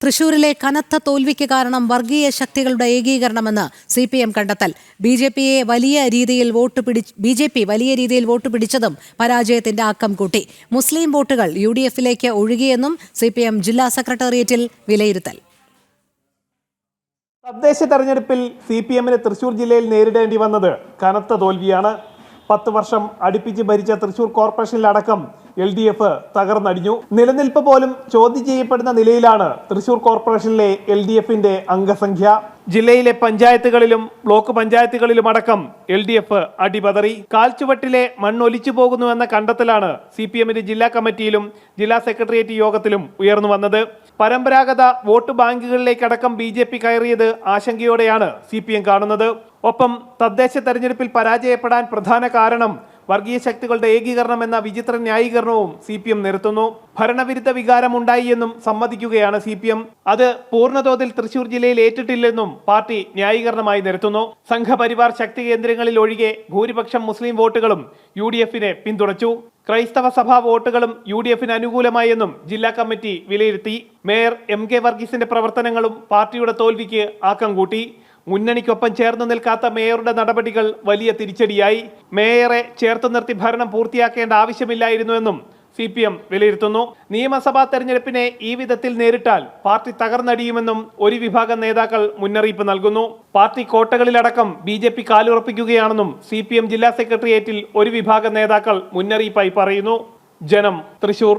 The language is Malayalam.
തൃശൂരിലെ കനത്ത തോൽവിക്ക് കാരണം വർഗീയ ശക്തികളുടെ ഏകീകരണമെന്ന് സി പി എം കണ്ടെത്തൽ. ബി ജെ പിയെ വലിയ രീതിയിൽ വോട്ട് പിടി ബി ജെ പി വലിയ രീതിയിൽ വോട്ട് പിടിച്ചതും പരാജയത്തിന്റെ ആക്കം കൂട്ടി. മുസ്ലിം വോട്ടുകൾ യു ഡി എഫിലേക്ക് ഒഴുകിയെന്നും സി പി എം ജില്ലാ സെക്രട്ടേറിയറ്റിൽ വിലയിരുത്തൽ. തദ്ദേശ തെരഞ്ഞെടുപ്പിൽ സി പി എമ്മിന് തൃശൂർ ജില്ലയിൽ നേരിടേണ്ടി വന്നത് കനത്ത തോൽവിയാണ്. പത്ത് വർഷം അടുപ്പിച്ച് ഭരിച്ച തൃശൂർ കോർപ്പറേഷനിലടക്കം എൽ ഡി എഫ് തകർന്നടിഞ്ഞു. നിലനിൽപ്പ് പോലും ചോദ്യം ചെയ്യപ്പെടുന്ന നിലയിലാണ് തൃശൂർ കോർപ്പറേഷനിലെ എൽ ഡി എഫിന്റെ അംഗസംഖ്യ. ജില്ലയിലെ പഞ്ചായത്തുകളിലും ബ്ലോക്ക് പഞ്ചായത്തുകളിലും അടക്കം എൽ ഡി എഫ് അടിപതറി. കാൽച്ചുവട്ടിലെ മണ്ണൊലിച്ചു പോകുന്നുവെന്ന കണ്ടെത്തലാണ് സി പി എമ്മിന്റെ ജില്ലാ കമ്മിറ്റിയിലും ജില്ലാ സെക്രട്ടേറിയറ്റ് യോഗത്തിലും ഉയർന്നു വന്നത്. പരമ്പരാഗത വോട്ട് ബാങ്കുകളിലേക്കടക്കം ബി ജെ പി കയറിയത് ആശങ്കയോടെയാണ് സി പി എം കാണുന്നത്. ഒപ്പം തദ്ദേശ തെരഞ്ഞെടുപ്പിൽ പരാജയപ്പെടാൻ പ്രധാന കാരണം വർഗീയ ശക്തികളുടെ ഏകീകരണം എന്ന വിചിത്ര ന്യായീകരണവും സി പി എം നിരത്തുന്നു. ഭരണവിരുദ്ധ വികാരം ഉണ്ടായി എന്നും സമ്മതിക്കുകയാണ് സി പി എം. അത് പൂർണതോതിൽ തൃശൂർ ജില്ലയിൽ ഏറ്റിട്ടില്ലെന്നും പാർട്ടി ന്യായീകരണമായി നിരത്തുന്നു. സംഘപരിവാർ ശക്തി കേന്ദ്രങ്ങളിൽ ഒഴികെ ഭൂരിപക്ഷം മുസ്ലിം വോട്ടുകളും യു ഡി എഫിനെ പിന്തുണച്ചു. ക്രൈസ്തവ സഭാ വോട്ടുകളും യു ഡി എഫിന് അനുകൂലമായെന്നും ജില്ലാ കമ്മിറ്റി വിലയിരുത്തി. മേയർ എം കെ വർഗീസിന്റെ പ്രവർത്തനങ്ങളും പാർട്ടിയുടെ തോൽവിക്ക് ആക്കം കൂട്ടി. മുന്നണിക്കൊപ്പം ചേർന്ന് നിൽക്കാത്ത മേയറുടെ നടപടികൾ വലിയ തിരിച്ചടിയായി. മേയറെ ചേർത്ത് നിർത്തി ഭരണം പൂർത്തിയാക്കേണ്ട ആവശ്യമില്ലായിരുന്നുവെന്നും സി പി എം വിലയിരുത്തുന്നു. നിയമസഭാ തെരഞ്ഞെടുപ്പിനെ ഈ വിധത്തിൽ നേരിട്ടാൽ പാർട്ടി തകർന്നടിയുമെന്നും ഒരു വിഭാഗം നേതാക്കൾ മുന്നറിയിപ്പ് നൽകുന്നു. പാർട്ടി കോട്ടകളിലടക്കം ബി ജെ പി കാലുറപ്പിക്കുകയാണെന്നും സി പി എം ജില്ലാ സെക്രട്ടേറിയറ്റിൽ ഒരു വിഭാഗം നേതാക്കൾ മുന്നറിയിപ്പായി പറയുന്നു. ജനം തൃശൂർ.